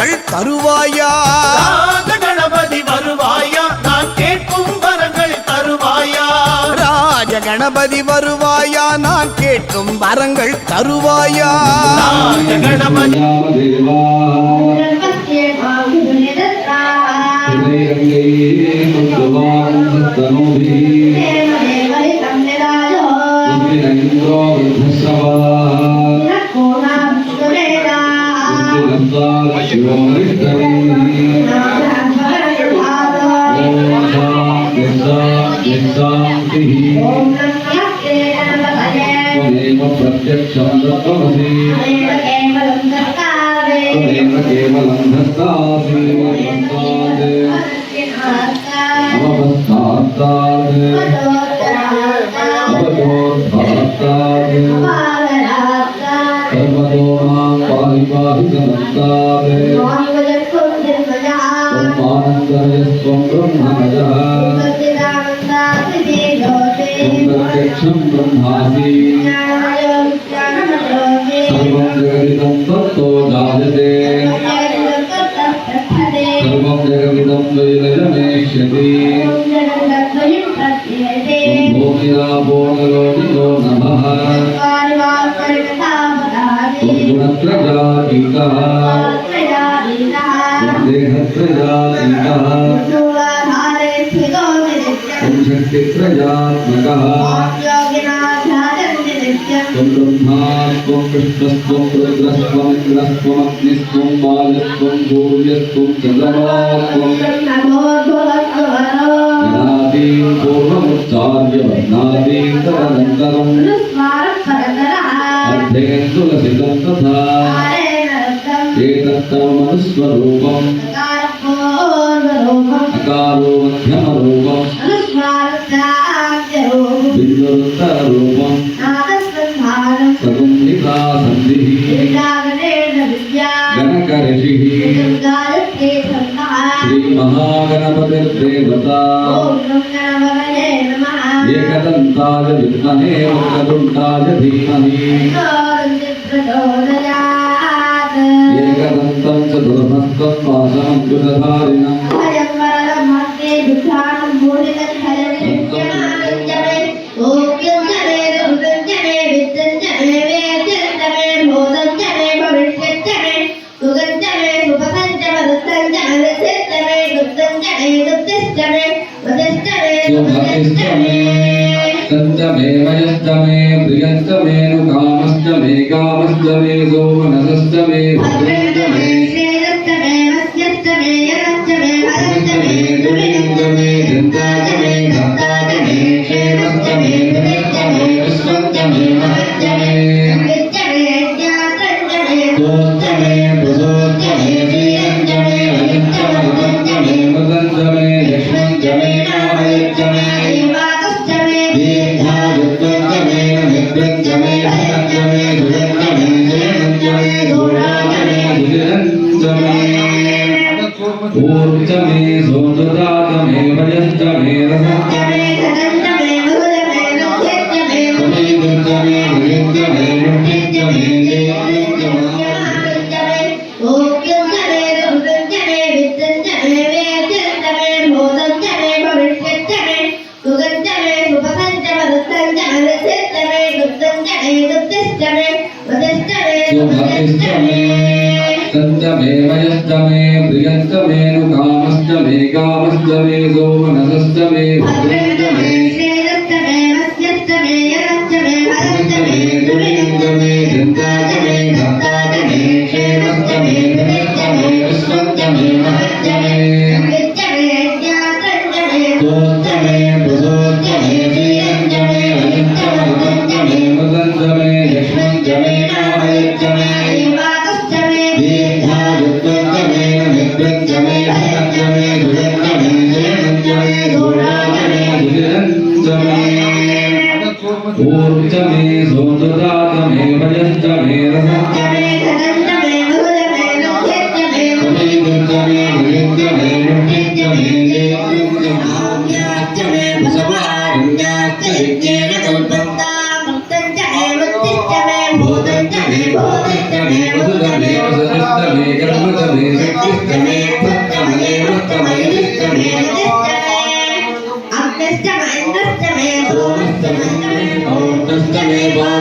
வரங்கள் தருவாயா? கணபதி வருவாயா? நான் கேட்கும் வரங்கள் தருவாயா? ராஜ கணபதி வருவாயா? நான் கேட்கும் வரங்கள் தருவாயா? கணபதி தனோபி కేవలం ధర్తావే कृष्णस्त्वं रुद्रस्त्वमिन्द्रस्त्वमग्निस्त्वं बालस्त्वं सूर्यस्त्वं चन्द्रमास्त्वं नादीं पूर्वमुच्चार्य वर्णादीं तदनन्तरम् अर्धेन्दुलसितं तथा తత్వమనుస్వరూపం అకారో మధ్యమ రూపం బిందురుత రూపం సగుం నికాసంధి గణక ఋషి శ్రీ మహాగణపతిర్దేవత ఏకదంతాయ విద్మహే వక్రతుండాయ ధీమహి ప్రచోదయా च दुर्मत्तं वासनं दुरधारिणम् জানে Urtamezondada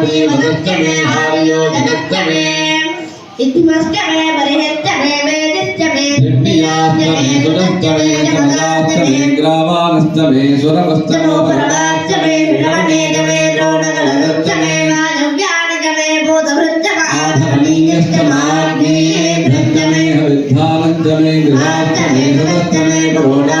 ಿ ಮಧುತ್ತಮೆ ಹಾರಿಯೋ ಜಗತ್ತಮೆ ಇತಿಮಷ್ಟಮೆ ಪರಿಹತ್ತಮೆ ವೇದಿಸ್ತಮೆ ದ್ರವ್ಯಾಸ್ತಮೆ ಸುರಸ್ತಮೆ ಜಗದಾಸ್ತಮೆ ಗ್ರಾವಾನಸ್ತಮೆ ಸುರವಸ್ತಮೋ ಪರವಾಸ್ತಮೆ ವಿಡವಣೇಜಮೆ ದ್ರೋಣಗಳಸ್ತಮೆ ವಾಯವ್ಯಾಣಜಮೆ ಭೂತಭೃತ್ತಮ ಆಧಮನೀಯಸ್ತಮಾಗ್ನೇಯೇ ಭೃತ್ತಮೆ ಹವಿದ್ಧಾನಂದಮೆ ಗೃಹಾಸ್ತಮೆ ಸುರಸ್ತಮೆ ಪರೋಡಾ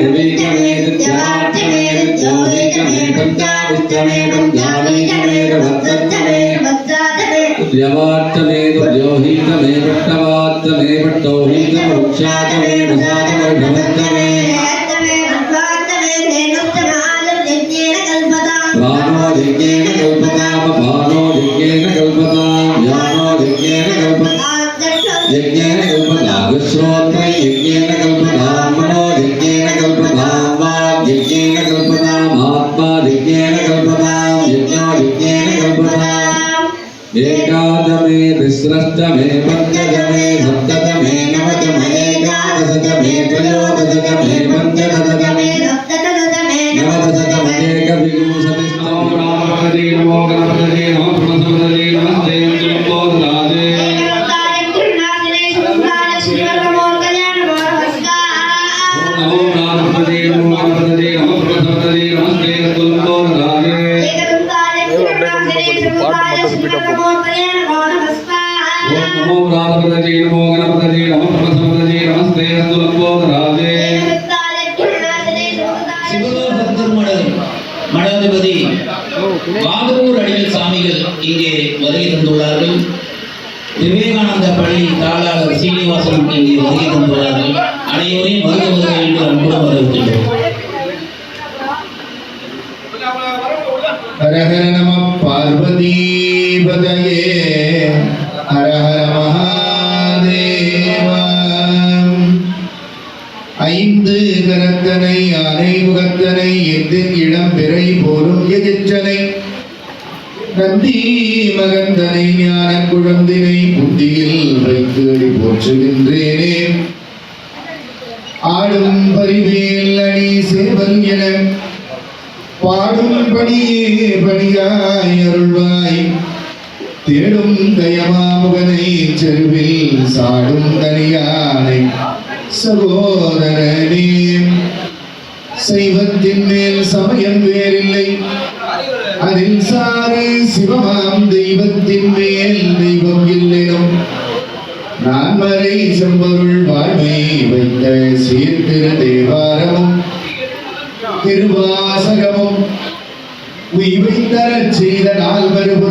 Tenero ஹர ஹர நம பார்வதீபதயே ஹர ஹர மகாதேவா ஐந்து கரத்தனை அனை முகத்தனை எந்தின் இளம் பிறை போலும் எதிர்ச்சனை நந்தி மகந்தனை ஞான குழந்தினை புத்தியில் வைத்து அடி போற்றுகின்றேனே ஆடும் பரிவேல் அணி சேவல் என பாடும் பணியே பணியாய் அருள்வாய் தேடும் தயமாமுகனை செருவில் சாடும் தனியானை சகோதரனே செய்வத்தின் மேல் சமயம் வேறில்லை அதில் சாறு சிவமாம் தெய்வத்தின் மேல் தெய்வம் இல்லைனும் நான்மறை செம்பொருள் வாழ்வை வைத்த சீர்திரு தேவாரமும் திருவாசகமும் உய்வை தரச் செய்த நால்வர்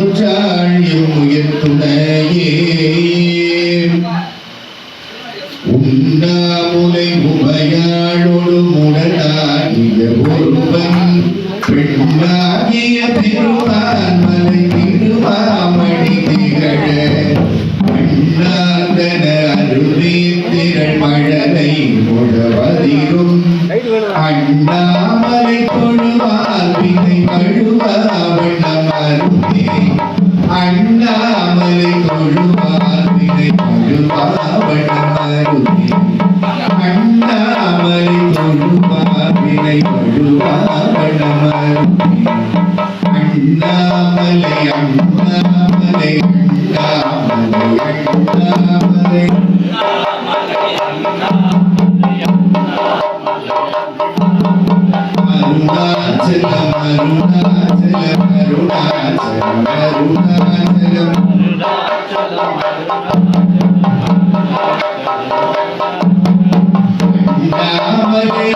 அண்ணாமலை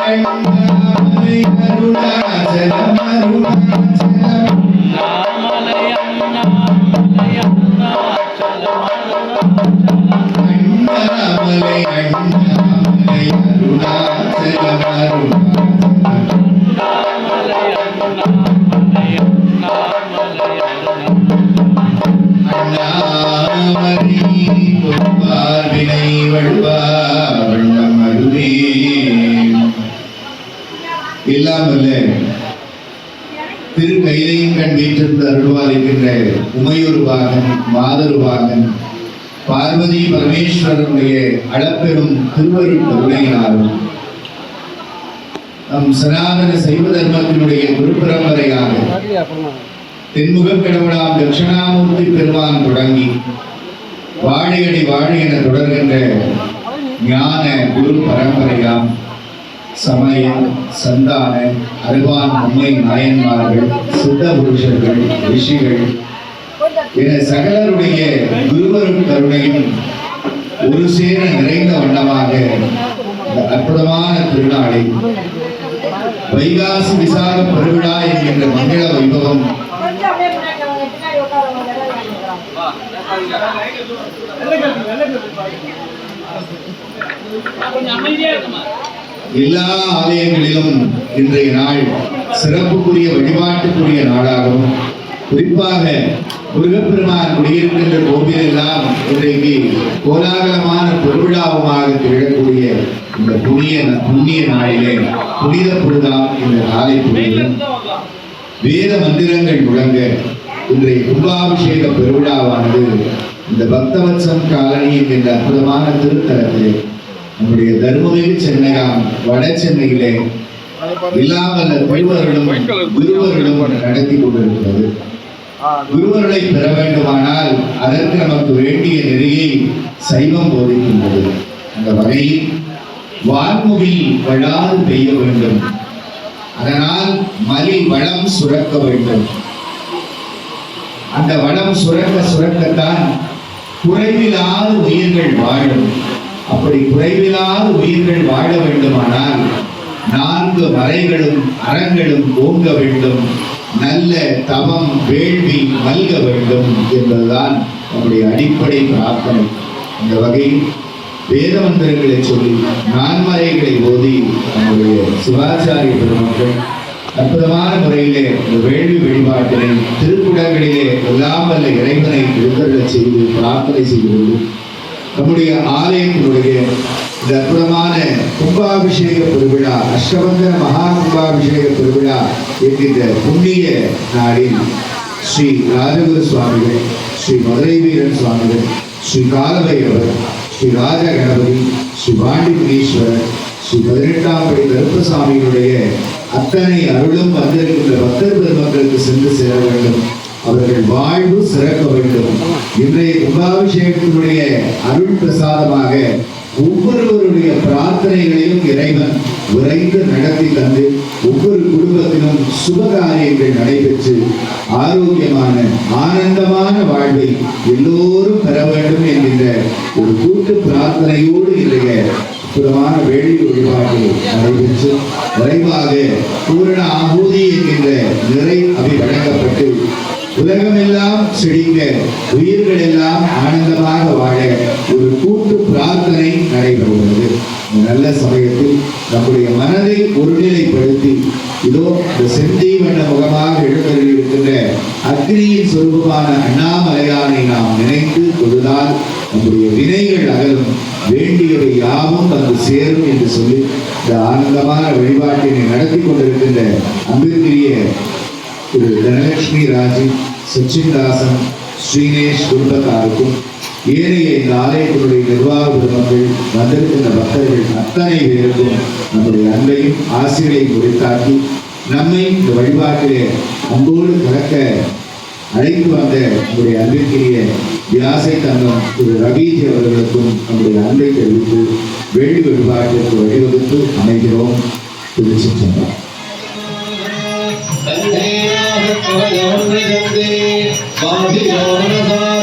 அண்ணாமலை அண்ணாமலை அண்ணாமலை அருணாச்சலம் அருணாமலை பொறுப்பார் வினை வழுவா வண்ணம் அருவே இல்லாமல் திருக்கையிலையும் பார்வதி பரமேஸ்வரனுடைய அளப்பெரும் திருவருள் கருணையினாலும் நம் சனாதன சைவ தர்மத்தினுடைய குருபரம்பரையாக தென்முகக் கடவுளாம் தட்சிணாமூர்த்தி பெருமான் தொடங்கி வாழையடி வாழை என தொடர்கின்ற ஞான குரு பரம்பரையாம் சமய சந்தான அருவான் உண்மை நாயன்மார்கள் சித்த புருஷர்கள் ரிஷிகள் என சகலருடைய குருவரும் கருணையும் ஒரு சேர நிறைந்த வண்ணமாக அற்புதமான திருநாளில் வைகாசி விசாக பெருவிழா என்கின்ற மங்கள வைபவம். எல்லா ஆலயங்களிலும் இன்றைய நாள் சிறப்புக்குரிய வழிபாட்டுக்குரிய நாளாகவும் குறிப்பாக முருகப்பெருமான் குடியிருக்கின்ற கோவில் எல்லாம் இன்றைக்கு கோலாகலமான பெருவிழாவுமாக திகழக்கூடிய இந்த புண்ணிய புண்ணிய நாளிலே புனித பொழுதாம் இந்த காலை பொழுதிலும் வேத மந்திரங்கள் முழங்க இன்றைய கும்பாபிஷேக பெருவிழாவானது இந்த பக்தவத்சம் காலனி என்கின்ற அற்புதமான திருத்தலத்திலே நம்முடைய தர்மமிகு சென்னையாம் வட சென்னையிலே இல்லாமல் பெருவர்களும் குருவர்களும் நடத்தி கொண்டிருக்கிறது. குருவர்களை பெற வேண்டுமானால் அதற்கு நமக்கு வேண்டிய நெறியை சைவம் போதிக்கின்றது. அந்த வகையில் வான்மொழி வழாது பெய்ய வேண்டும். அதனால் மலி வளம் சுரக்க வேண்டும். அந்த வளம் சுரக்க சுரக்கத்தான் குறைவிலாத உயிர்கள் வாழும். அப்படி குறைவிலாத உயிர்கள் வாழ வேண்டுமானால் நான்கு மறைகளும் அறங்களும் ஓங்க வேண்டும். நல்ல தவம் வேள்வி மல்க வேண்டும் என்பதுதான் நம்முடைய அடிப்படை பிரார்த்தனை. இந்த வகையில் வேத மந்திரங்களை சொல்லி நான்மறைகளை ஓதி நம்முடைய சிவாச்சாரிய பெருமக்கள் அற்புதமான முறையிலே இந்த வேள்வி வழிபாட்டினை திருக்குடங்களிலே இல்லாமல் இறைவனை எழுந்தருளச் செய்து பிரார்த்தனை செய்கிறது நம்முடைய ஆலயத்தினுடைய இந்த அற்புதமான கும்பாபிஷேக பெருவிழா அஷ்டபந்தன மகா கும்பாபிஷேக பெருவிழா என்கின்ற புண்ணிய நாளில் ஸ்ரீ ராஜகுரு சுவாமிகள் ஸ்ரீ மதுரை வீரன் சுவாமிகள் ஸ்ரீ காலபைரவர் ஸ்ரீ ராஜ கணபதி ஸ்ரீ பாண்டி முனீஸ்வரர் ஸ்ரீ பதினெட்டாம் படி கருப்பசாமியினுடைய அத்தனை அருளும் வந்திருக்கின்ற பக்தர் பெருமக்களுக்கு சென்று சேர வேண்டும். அவர்கள் வாழ்வு சிறக்க வேண்டும். இன்றைய கும்பாபிஷேகத்தினுடைய அருள் பிரசாதமாக ஒவ்வொருவருடைய பிரார்த்தனைகளையும் இறைவன் விரைந்து நடத்தி தந்து ஒவ்வொரு குடும்பத்திலும் சுபகாரியங்கள் நடைபெற்று ஆரோக்கியமான ஆனந்தமான வாழ்வை எல்லோரும் பெற வேண்டும் என்கின்ற ஒரு கூட்டு பிரார்த்தனையோடு இன்றைய அற்புதமான வேலை வழிபாடு நடைபெற்று விரைவாக பூரண ஆகூதி என்கின்ற நிறை அவை வழங்கப்பட்டு உலகமெல்லாம் செழிக்க உயிர்கள் எல்லாம் ஆனந்தமாக வாழ ஒரு கூட்டு பிரார்த்தனை நடைபெறுகிறது. நல்ல சமயத்தில் நம்முடைய மனதை ஒருநிலைப்படுத்தி இதோ இந்த செந்தி முகமாக எழுந்தருளி இருக்கின்ற அக்னியின் சொரூபமான அண்ணாமலையானை நாம் நினைத்து தொழுதால் நம்முடைய வினைகள் அகலும். வேண்டியவை யாவும் வந்து சேரும் என்று சொல்லி இந்த ஆனந்தமான வழிபாட்டினை நடத்தி கொண்டிருக்கின்ற அன்பிற்குரிய திரு தனலட்சுமி ராஜி சச்சின்தாசன் ஸ்ரீனேஷ் குடும்பத்தாருக்கும் ஏனைய இந்த ஆலயத்தினுடைய நிர்வாக பெருமக்கள் வந்திருக்கின்ற பக்தர்கள் அத்தனை பேருக்கும் நம்முடைய அன்பையும் ஆசிரியரை குறித்தாக்கி நம்மை இந்த வழிபாட்டிலே அன்போடு கலக்க அழைத்து வந்த நம்முடைய அன்பிற்குரிய வியாசை தங்கம் திரு ரவீஜி அவர்களுக்கும் நம்முடைய அன்பை தெரிவித்து வேள்வி வழிபாட்டிற்கு வழிவகுத்து அமைகிறோம் திருச்சிற்றம்பலம் ஆ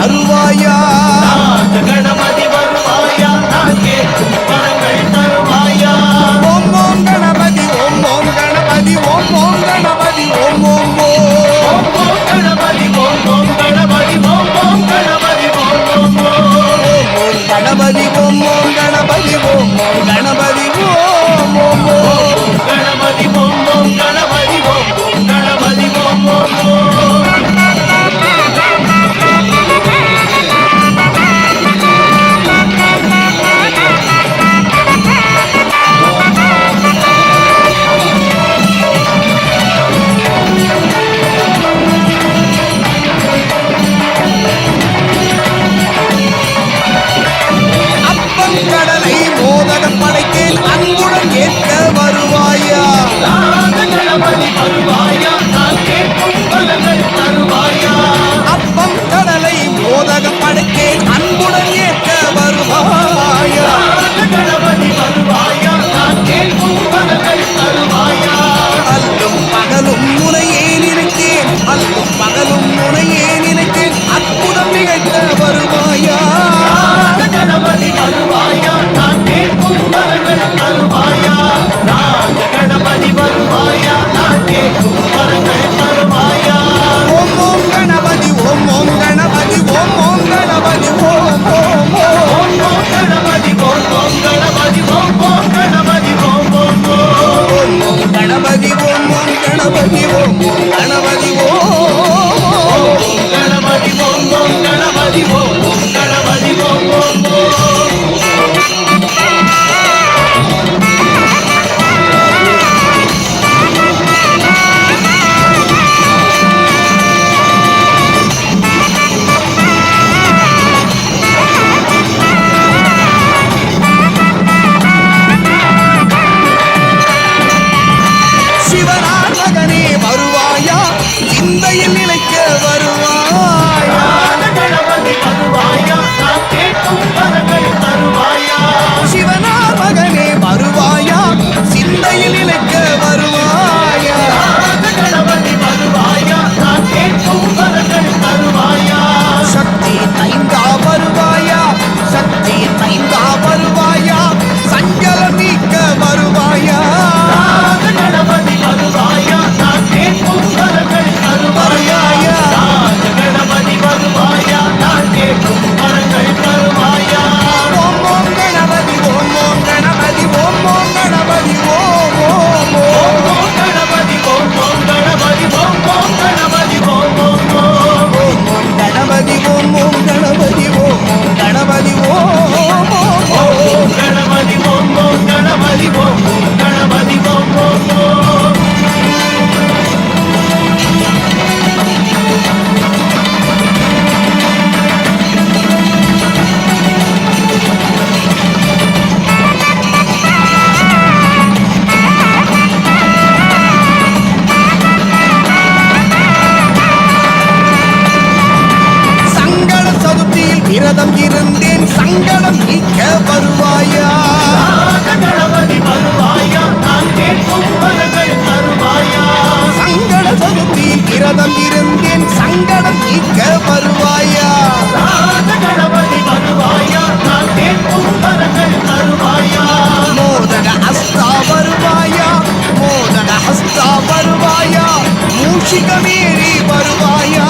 தருவாயா? மோதக ஹஸ்தா வருவாயா மூஷிகமேறி வருவாயா